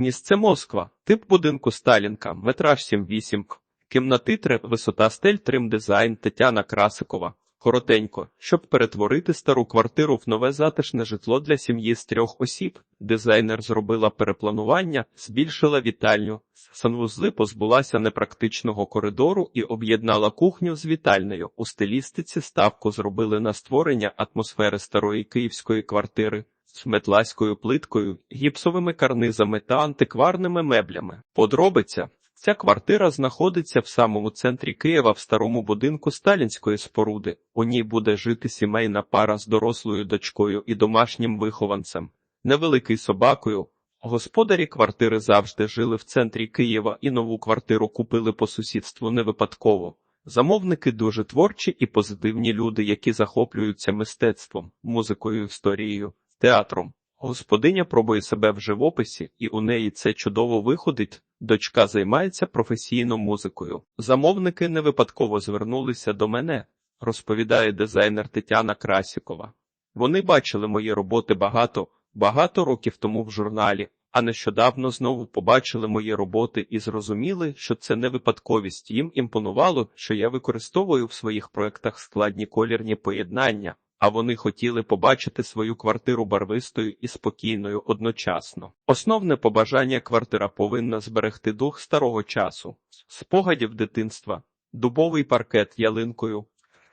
Місце Москва. Тип будинку Сталінка. Метраж 7-8. Кімнати 3. Висота стель Трим дизайн Тетяна Красикова. Коротенько, щоб перетворити стару квартиру в нове затишне житло для сім'ї з трьох осіб, дизайнер зробила перепланування, збільшила вітальню, санвузли позбулася непрактичного коридору і об'єднала кухню з вітальнею. У стилістиці ставку зробили на створення атмосфери старої київської квартири метлаською плиткою, гіпсовими карнизами та антикварними меблями. Подробиця Ця квартира знаходиться в самому центрі Києва в старому будинку сталінської споруди. У ній буде жити сімейна пара з дорослою дочкою і домашнім вихованцем, невеликий собакою. Господарі квартири завжди жили в центрі Києва і нову квартиру купили по сусідству не випадково. Замовники дуже творчі і позитивні люди, які захоплюються мистецтвом, музикою, історією, театром. Господиня пробує себе в живописі, і у неї це чудово виходить. Дочка займається професійно музикою. Замовники не випадково звернулися до мене, розповідає дизайнер Тетяна Красікова. Вони бачили мої роботи багато, багато років тому в журналі, а нещодавно знову побачили мої роботи і зрозуміли, що це не випадковість. Їм імпонувало, що я використовую в своїх проектах складні колірні поєднання а вони хотіли побачити свою квартиру барвистою і спокійною одночасно. Основне побажання квартира повинна зберегти дух старого часу, спогадів дитинства, дубовий паркет ялинкою,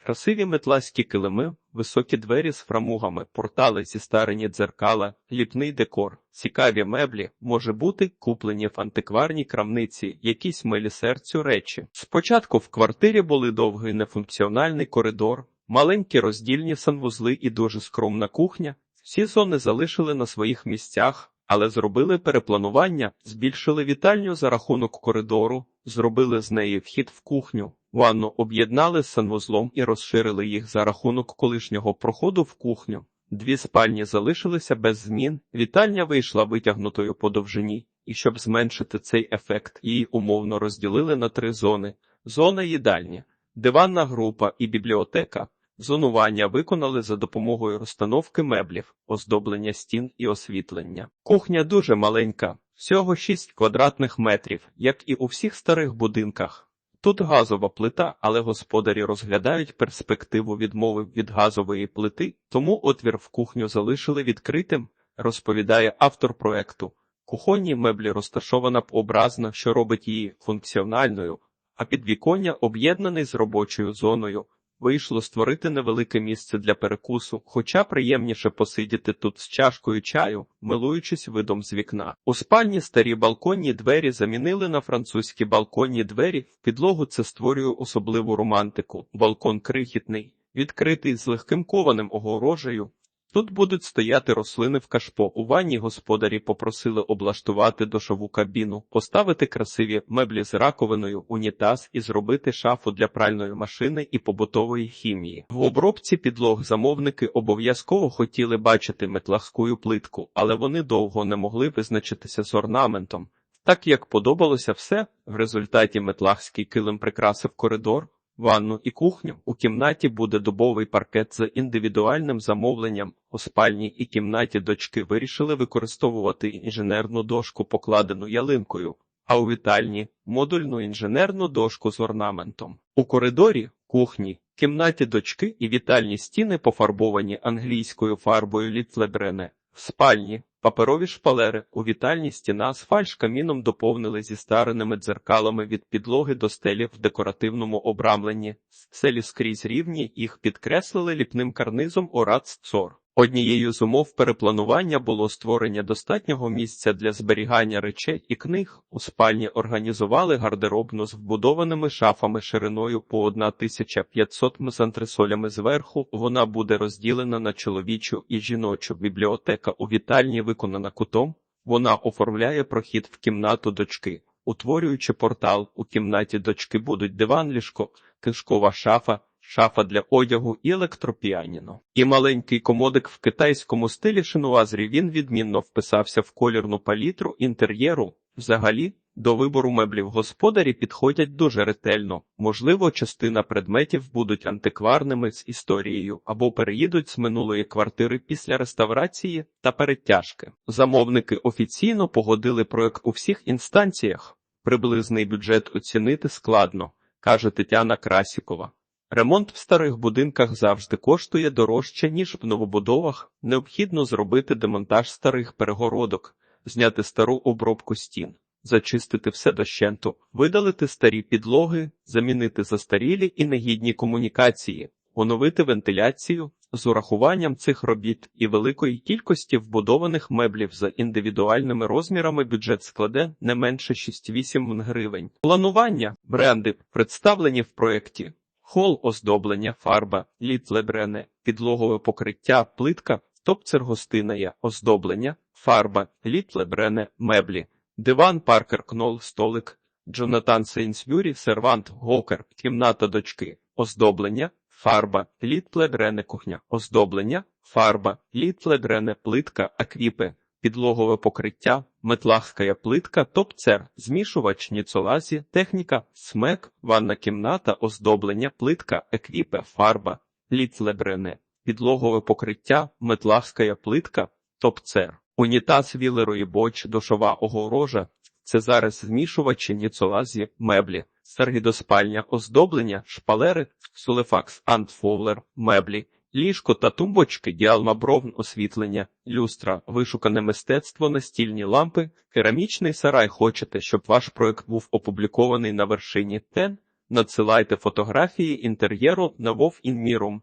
красиві метлаські килими, високі двері з фрамугами, портали зі старені дзеркала, ліпний декор, цікаві меблі, може бути, куплені в антикварній крамниці, якісь милі серцю речі. Спочатку в квартирі були довгий нефункціональний коридор. Маленькі роздільні санвузли і дуже скромна кухня. Всі зони залишили на своїх місцях, але зробили перепланування, збільшили вітальню за рахунок коридору, зробили з неї вхід в кухню, ванну об'єднали з санвузлом і розширили їх за рахунок колишнього проходу в кухню. Дві спальні залишилися без змін, вітальня вийшла витягнутою по довжині, і щоб зменшити цей ефект, її умовно розділили на три зони: зона їдальні, диванна група і бібліотека. Зонування виконали за допомогою розстановки меблів, оздоблення стін і освітлення. Кухня дуже маленька, всього 6 квадратних метрів, як і у всіх старих будинках. Тут газова плита, але господарі розглядають перспективу відмови від газової плити, тому отвір в кухню залишили відкритим, розповідає автор проекту. Кухонні меблі розташована образно, що робить її функціональною, а підвіконня об'єднаний з робочою зоною. Вийшло створити невелике місце для перекусу, хоча приємніше посидіти тут з чашкою чаю, милуючись видом з вікна. У спальні старі балконні двері замінили на французькі балконні двері. В підлогу це створює особливу романтику. Балкон крихітний, відкритий з легким кованим огорожею. Тут будуть стояти рослини в кашпо. У ванні господарі попросили облаштувати душову кабіну, поставити красиві меблі з раковиною, унітаз і зробити шафу для пральної машини і побутової хімії. В обробці підлог замовники обов'язково хотіли бачити метлахську плитку, але вони довго не могли визначитися з орнаментом. Так як подобалося все, в результаті метлахський килим прикрасив коридор, Ванну і кухню у кімнаті буде дубовий паркет з індивідуальним замовленням. У спальні і кімнаті дочки вирішили використовувати інженерну дошку, покладену ялинкою, а у вітальні модульну інженерну дошку з орнаментом. У коридорі, кухні, кімнаті дочки і вітальні стіни пофарбовані англійською фарбою літлебрене. В спальні Паперові шпалери у вітальні стіна з фальш-каміном доповнили зі стареними дзеркалами від підлоги до стелі в декоративному обрамленні. Селі скрізь рівні їх підкреслили ліпним карнизом Орац Цор. Однією з умов перепланування було створення достатнього місця для зберігання речей і книг. У спальні організували гардеробну з вбудованими шафами шириною по 1500 м з антресолями зверху. Вона буде розділена на чоловічу і жіночу бібліотека у вітальні, виконана кутом. Вона оформляє прохід в кімнату дочки, утворюючи портал. У кімнаті дочки будуть диван, ліжко, кишкова шафа шафа для одягу і електропіаніно. І маленький комодик в китайському стилі шинуазрі він відмінно вписався в колірну палітру інтер'єру. Взагалі, До вибору меблів господарі підходять дуже ретельно. Можливо, частина предметів будуть антикварними з історією або переїдуть з минулої квартири після реставрації та перетяжки. Замовники офіційно погодили проект у всіх інстанціях. Приблизний бюджет оцінити складно, каже Тетяна Красікова. Ремонт в старих будинках завжди коштує дорожче, ніж в новобудовах. Необхідно зробити демонтаж старих перегородок, зняти стару обробку стін, зачистити все дощенту, видалити старі підлоги, замінити застарілі і негідні комунікації, оновити вентиляцію. З урахуванням цих робіт і великої кількості вбудованих меблів за індивідуальними розмірами бюджет складе не менше 6-8 гривень. Планування бренди представлені в проєкті. Хол оздоблення, фарба, літлебрене, підлогове покриття, плитка, топцер гостиная, оздоблення, фарба, літлебрене, меблі, диван, паркер, кнол, столик, Джонатан Сейнсбюрі, сервант, гокер, кімната дочки, оздоблення, фарба, літлебрене, кухня, оздоблення, фарба, літлебрене, плитка, аквіпи, підлогове покриття, метлахкая плитка, топцер, змішувач, ніцолазі, техніка, смек, ванна кімната, оздоблення, плитка, еквіпе, фарба, ліцлебрене, підлогове покриття, метлахкая плитка, топцер, унітаз, вілерої боч, душова огорожа, це зараз змішувачі, ніцолазі, меблі, сергідоспальня, оздоблення, шпалери, сулефакс, антфовлер, меблі, Ліжко та тумбочки, діалмабровн освітлення, люстра, вишукане мистецтво, настільні лампи, керамічний сарай. Хочете, щоб ваш проект був опублікований на вершині ТЕН? Надсилайте фотографії інтер'єру на Вов Інмірум.